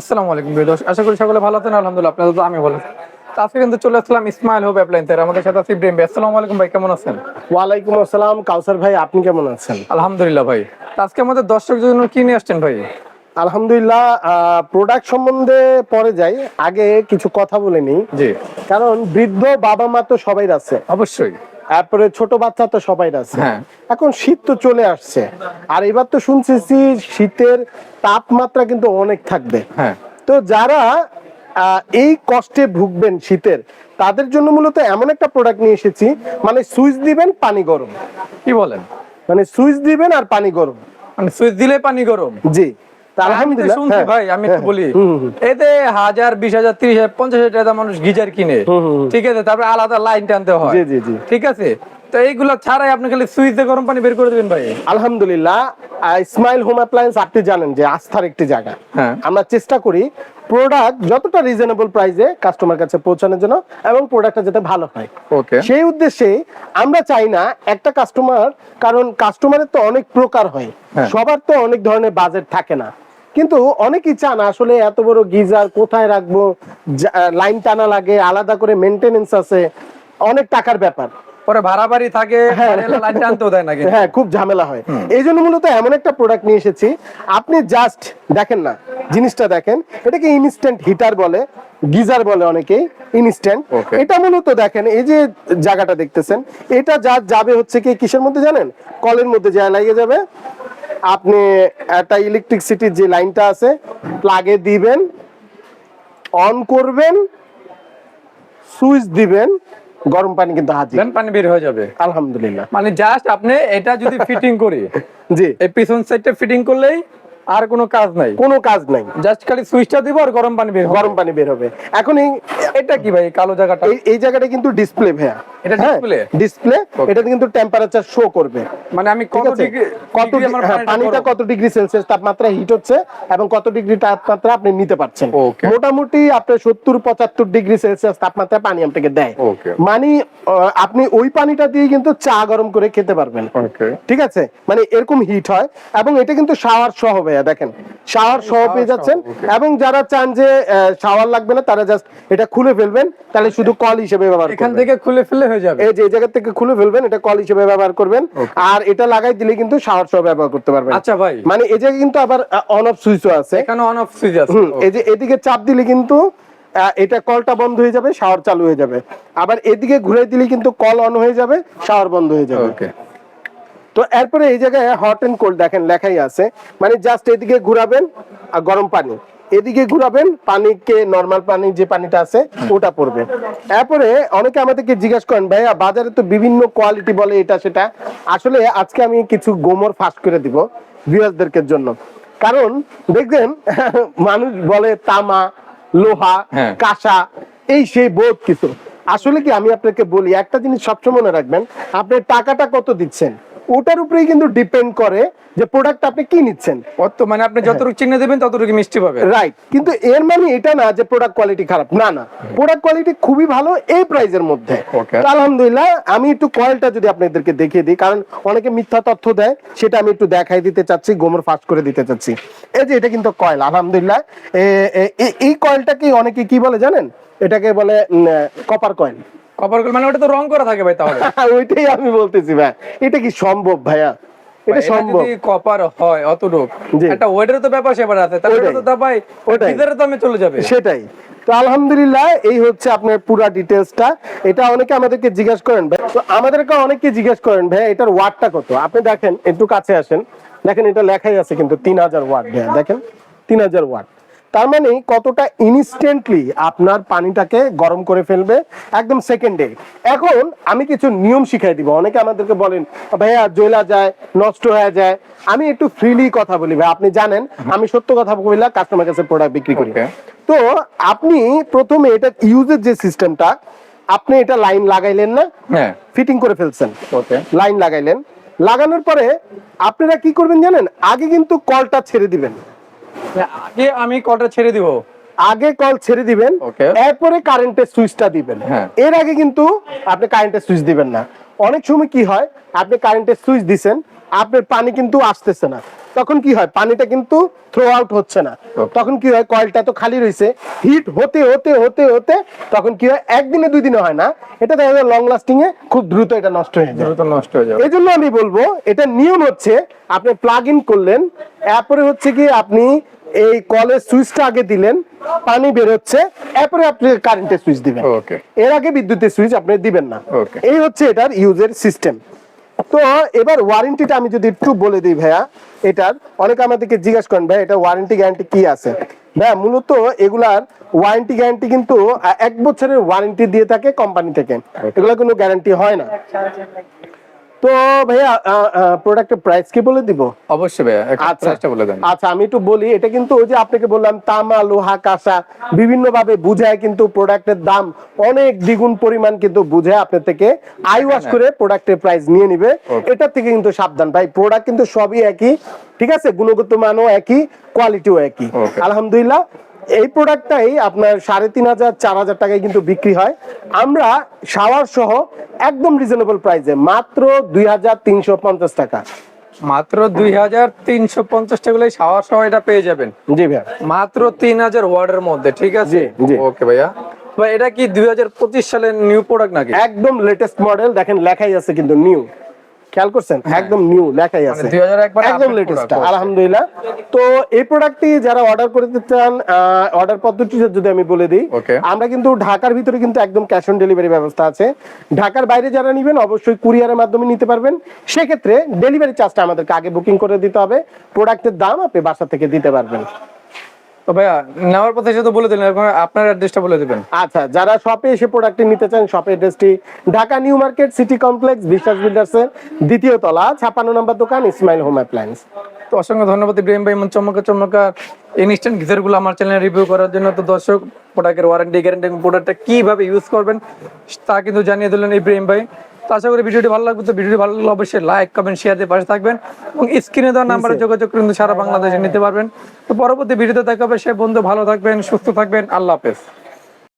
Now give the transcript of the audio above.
আসসালামু আলাইকুম প্রিয় দর্শক আশা করি সকলে ভালো আছেন আলহামদুলিল্লাহ আপনাদের তো আমি ভালো আছি। তো আজকে কিন্তু চলে আসলাম ইসমাইল হোপ অ্যাপ্লাইন থেকে আমাদের সাথে আছে ইব্রাহিম ভাই। আসসালামু আলাইকুম ভাই কেমন আছেন? ওয়ালাইকুম আসসালাম কাউসার ভাই আপনি কেমন আছেন? আলহামদুলিল্লাহ ভাই। তো আজকে আমাদের দর্শক জন্য কি নিয়ে আসছেন ভাই? আলহামদুলিল্লাহ প্রোডাক্ট সম্বন্ধে পরে যাই। আগে কিছু কথা বলে নিই। জি। কারণ বৃদ্ধ বাবা মা তো সবাই আছে। অবশ্যই। তারপরে ছোট বাচ্চা তো সবাই আছে। হ্যাঁ। এখন শীত তো চলে আসছে। আর এবার তো শুনতেছি শীতের তাপমাত্রা কিন্তু অনেক থাকবে। হ্যাঁ। তো যারা এই কষ্টে ভুগবেন শীতের তাদের জন্য মূলত এমন একটা প্রোডাক্ট নিয়ে এসেছি মানে সুইচ দিবেন পানি গরম। কি বলেন? মানে সুইচ দিবেন আর পানি গরম। মানে সুইচ দিলে পানি গরম? জি। আলহামদুলিল্লাহ শুনছি ভাই আমি একটু বলি। হুম, হুম, এতে হাজার বিশ হাজার তিরিশ হাজার পঞ্চাশ হাজার টাকা মানুষ গিজার কিনে। হুম, হুম, হুম। ঠিক আছে তারপরে আলাদা লাইন টানতে হয়। জি জি জি। ঠিক আছে? তো এইগুলো ছাড়াই আপনি খালি সুইচ দিয়ে গরম পানি বের করে দেবেন ভাই। আলহামদুলিল্লাহ স্মাইল হোম অ্যাপ্লায়েন্স আপনি জানেন যে আস্থার একটি জায়গা। আমরা চেষ্টা করি প্রোডাক্ট যতটা রিজনেবল প্রাইসে কাস্টমার কাছে পৌঁছানোর জন্য এবং প্রোডাক্টটা যাতে ভালো হয়। ওকে সেই উদ্দেশ্যে আমরা চাই না একটা কাস্টমার কারণ কাস্টমারের তো অনেক প্রকার হয়। হ্যাঁ। সবার তো অনেক ধরনের বাজেট থাকে না। কিন্তু অনেকেই চান আসলে এত বড় গিজার কোথায় রাখব? লাইন টানা লাগে আলাদা করে মেনটেনেন্স আছে। অনেক টাকার ব্যাপার। পরে ভাড়া বাড়ি থাকে হ্যাঁ। লাইন টানতেও দেয় না হ্যাঁ খুব ঝামেলা হয়। এই জন্য মূলত এমন একটা প্রোডাক্ট নিয়ে এসেছি। আপনি জাস্ট দেখেন না জিনিসটা দেখেন। এটাকে ইনস্ট্যান্ট হিটার বলে গিজার বলে অনেকেই ইনস্ট্যান্ট এটা মূলত দেখেন এই যে জায়গাটা দেখতেছেন এটা যা যাবে হচ্ছে কি কিসের মধ্যে জানেন? কলের মধ্যে যা লাগিয়ে যাবে। আপনি একটা ইলেকট্রিসিটির যে লাইনটা আছে প্লাগে দিবেন অন করবেন সুইচ দিবেন গরম পানি কিন্তু হাজির। গরম পানি বের হয়ে যাবে। আলহামদুলিল্লাহ। মানে জাস্ট আপনি এটা যদি ফিটিং করি জি। এই পিছন সাইডটা ফিটিং করলেই আর কোনো কাজ নাই। কোনো কাজ নাই। জাস্ট খালি সুইচটা দিব আর গরম পানি বের গরম পানি বের হবে। এখন এটা কি ভাই কালো জায়গাটা? এই- এই জায়গাটা কিন্তু ডিসপ্লে ভাইয়া। এটা display? ডিসপ্লে এটা কিন্তু টেম্পারেচার শো করবে। মানে আমি কত ডিগ্রি কত হ্যাঁ, পানিটা কত ডিগ্রি সেলসিয়াস তাপমাত্রা হিট হচ্ছে এবং কত ডিগ্রি তাপমাত্রা আপনি নিতে পারছেন। মোটামুটি আপনার সত্তর পঁচাত্তর ডিগ্রি সেলসিয়াস তাপমাত্রা পানি আপনাকে দেয়. মানে আপনি ওই পানিটা দিয়ে কিন্তু চা গরম করে খেতে পারবেন. ঠিক আছে? মানে এরকম হিট হয় এবং এটা কিন্তু শাওয়ার সহ ভাইয়া দেখেন শাওয়ার সহ পেয়ে যাচ্ছেন এবং যারা চান যে শাওয়ার লাগবে না তারা জাস্ট এটা খুলে ফেলবেন তাহলে শুধু কল হিসেবে ব্যবহার এখান থেকে খুলে ফেলে হয়ে যাবে। এই যে এই জায়গা থেকে খুলে ফেলবেন এটা কল হিসেবে ব্যবহার করবেন। আর এটা লাগাই দিলে কিন্তু শাওয়ার সহ ব্যবহার করতে পারবেন। আচ্ছা ভাই। মানে এই জায়গায় কিন্তু আবার অন অফ সুইচও আছে। এখানে অন অফ সুইচ আছে। এই যে এদিকে চাপ দিলে কিন্তু এটা কলটা বন্ধ হয়ে যাবে শাওয়ার চালু হয়ে যাবে। আবার এদিকে ঘুরে দিলে কিন্তু কল অন হয়ে যাবে শাওয়ার বন্ধ হয়ে যাবে। ওকে তো এরপরে এই জায়গায় হট এন্ড কোল্ড দেখেন লেখাই আছে। মানে জাস্ট এদিকে ঘুরাবেন আর গরম পানি। এদিকে ঘুরাবেন পানিকে নর্মাল পানি যে পানিটা আছে ওটা পড়বে। এরপরে অনেকে আমাদেরকে জিজ্ঞাসা করেন ভাইয়া বাজারে তো বিভিন্ন কোয়ালিটি বলে এটা সেটা। আসলে আজকে আমি কিছু গোমর ফাঁস করে দিব ভিউয়ারদেরকে জন্য। কারণ দেখবেন মানুষ বলে তামা লোহা হ্যাঁ। কাঁসা এই সেই বোধ কিছু। আসলে কি আমি আপনাকে বলি একটা জিনিস সবসময় মনে রাখবেন আপনি টাকাটা কত দিচ্ছেন? ওটার উপরেই কিন্তু ডিপেন্ড করে যে প্রোডাক্ট আপনি কি নিচ্ছেন। মানে আপনি যতটুকু চিহ্ন দেবেন ততটুকু মিষ্টি পাবে রাইট কিন্তু এর মানে এটা না যে প্রোডাক্ট কোয়ালিটি খারাপ। না না। প্রোডাক্ট কোয়ালিটি খুবই ভালো এই প্রাইজের মধ্যে। আলহামদুলিল্লাহ আমি একটু কয়েলটা যদি আপনাদেরকে দেখিয়ে দিই কারণ অনেকে মিথ্যা তথ্য দেয় সেটা আমি একটু দেখাই দিতে চাচ্ছি গোমর ফাস্ট করে দিতে চাচ্ছি। এই যে এটা কিন্তু কয়েল আলহামদুলিল্লাহ। এই কয়েলটাকে অনেকে কি বলে জানেন? এটাকে বলে কপার কয়েল কপার মানে ওটা তো রং করা থাকে ভাই তাহলে। ওইটাই আমি বলতেছি ভাই। এটা কি সম্ভব ভাইয়া? এটা সম্ভব। যদি কপার হয় অতটুক। একটা তো ব্যাপার সেবার আছে। তাহলে তো ভাই ওটাই। ভিতরে তো আমি চলে যাবে। সেটাই। তো আলহামদুলিল্লাহ এই হচ্ছে আপনার পুরা ডিটেলসটা এটা অনেকে আমাদেরকে জিজ্ঞেস করেন ভাই। তো আমাদেরকে অনেকে জিজ্ঞেস করেন ভাই এটার ওয়াটটা কত? আপনি দেখেন একটু কাছে আসেন। দেখেন এটা লেখাই আছে কিন্তু তিন হাজার ওয়াট ভাইয়া। দেখেন তিন হাজার ওয়াট তার মানে কতটা ইনস্ট্যান্টলি আপনার পানিটাকে গরম করে ফেলবে একদম সেকেন্ডে এখন আমি কিছু নিয়ম শিখাই দিব। অনেকে আমাদেরকে বলেন ভাইয়া জ্বলা যায় নষ্ট হয়ে যায়। আমি একটু ফ্রিলি কথা বলি ভাই। আপনি জানেন আমি সত্য কথা বললে কাস্টমার কাছে প্রোডাক্ট বিক্রি করি। তো আপনি প্রথমে এটা ইউজের যে সিস্টেমটা আপনি এটা লাইন লাগাইলেন না হ্যাঁ। ফিটিং করে ফেলছেন। ওকে লাইন লাগাইলেন। লাগানোর পরে আপনারা কি করবেন জানেন? আগে কিন্তু কলটা ছেড়ে দিবেন। আগে আমি কলটা ছেড়ে দিব। আগে কল ছেড়ে দিবেন. এরপরে কারেন্টের সুইচটা দিবেন। হ্যাঁ। এর আগে কিন্তু আপনি কারেন্টের সুইচ দিবেন না। অনেক সময় কি হয় আপনি কারেন্টের সুইচ দিছেন আপনার পানি কিন্তু আসতেছে না। তখন কি হয় পানিটা কিন্তু থ্রো আউট হচ্ছে না। তখন কি হয় কয়েলটা তো খালি রয়েছে হিট হতে হতে হতে হতে তখন কি হয় একদিনে দুই দিনে হয় না। এটা দেখা যায় লং লাস্টিং এ খুব দ্রুত এটা নষ্ট হয়ে যায়। দ্রুত নষ্ট হয়ে এই জন্য আমি বলব এটা নিয়ম হচ্ছে আপনি প্লাগ ইন করলেন এরপরে হচ্ছে কি আপনি এই কলের সুইচটা আগে দিলেন পানি বের হচ্ছে এরপরে আপনি কারেন্টের সুইচ দিবেন। ওকে। এর আগে বিদ্যুতের সুইচ আপনি দিবেন না. এই হচ্ছে এটার ইউজের সিস্টেম তো এবার ওয়ারেন্টিটা আমি যদি একটু বলে দিই ভাইয়া এটার অনেকে আমাদেরকে জিজ্ঞাসা করেন ভাই এটা ওয়ারেন্টি গ্যারান্টি কি আছে? ভাইয়া মূলত এগুলার ওয়ারেন্টি গ্যারান্টি কিন্তু এক বছরের ওয়ারেন্টি দিয়ে থাকে কোম্পানি থেকে। এগুলা কোনো গ্যারান্টি হয় না। তো ভাইয়া প্রোডাক্টের প্রাইস কি বলে দিব? অবশ্যই ভাইয়া একটা আচ্ছা। প্রাইসটা বলে দেন। আচ্ছা আমি একটু বলি এটা কিন্তু ওই যে আপনাকে বললাম তামা লোহা কাঁসা বিভিন্ন ভাবে বুঝায় কিন্তু প্রোডাক্টের দাম অনেক দ্বিগুণ পরিমাণ কিন্তু বুঝায় আপনার থেকে। আই ওয়াশ করে প্রোডাক্টের প্রাইস নিয়ে নিবে। এটা থেকে কিন্তু সাবধান। ভাই প্রোডাক্ট কিন্তু সবই একই ঠিক আছে? গুণগত মানও একই কোয়ালিটিও একই। আলহামদুলিল্লাহ এই প্রোডাক্টটাই আপনার সাড়ে তিন হাজার চার হাজার টাকায় কিন্তু বিক্রি হয়। আমরা শাওয়ার সহ একদম রিজনেবল প্রাইসে মাত্র দুই হাজার তিনশো পঞ্চাশ টাকা। মাত্র দুই হাজার তিনশো পঞ্চাশ টাকা শাওয়ার সহ এটা পেয়ে যাবেন। জি ভাইয়া। মাত্র তিন হাজার ওয়ার্ডের মধ্যে ঠিক আছে। ওকে ভাইয়া। ভাই এটা কি দুই হাজার পঁচিশ সালের নিউ প্রোডাক্ট নাকি? একদম লেটেস্ট মডেল দেখেন লেখাই আছে কিন্তু নিউ খেয়াল করছেন? একদম নিউ লেখাই আছে। মানে 2001 বারে একদম লেটেস্ট আলহামদুলিল্লাহ। তো এই প্রোডাক্টটি যারা অর্ডার করতে চান অর্ডার পদ্ধতিটা যদি আমি বলে দিই আমরা কিন্তু ঢাকার ভিতরে কিন্তু একদম ক্যাশ অন ডেলিভারি ব্যবস্থা আছে। ঢাকার বাইরে যারা নেবেন অবশ্যই কুরিয়ারের মাধ্যমে নিতে পারবেন। সেক্ষেত্রে ডেলিভারি চার্জটা আমাদেরকে আগে বুকিং করে দিতে হবে। প্রোডাক্টের দাম আপনি বাসা থেকে দিতে পারবেন। তো ভাইয়া নেওয়ার পথে বলে দিলেন আপনার অ্যাড্রেসটা বলে দিবেন। আচ্ছা যারা শপে এসে প্রোডাক্টটি নিতে চান শপের অ্যাড্রেসটি Dhaka new market city complex Biswas বিল্ডার্সের দ্বিতীয় তলা ছাপান্ন নম্বর দোকান ইসমাইল হোম অ্যাপ্লায়েন্স। তো অসংখ্য ধন্যবাদ ইব্রাহিম ভাই চমৎকার চমৎকার ইনস্ট্যান্ট আমার চ্যানেলে রিভিউ করার জন্য তো দর্শক প্রোডাক্টের ওয়ারেন্টি গ্যারান্টি প্রোডাক্টটা কীভাবে ইউজ করবেন তা কিন্তু জানিয়ে দিলেন ইব্রাহিম ভাই। তো আশা করি ভিডিওটি ভালো লাগবে। তো ভিডিওটি ভালো লাগলে অবশ্যই লাইক কমেন্ট শেয়ার দিয়ে পাশে থাকবেন এবং স্ক্রিনে দেওয়া নাম্বারে যোগাযোগ করে কিন্তু সারা বাংলাদেশে নিতে পারবেন। তো পরবর্তী ভিডিওতে দেখা হবে। সে বন্ধু ভালো থাকবেন সুস্থ থাকবেন। আল্লাহ হাফেজ।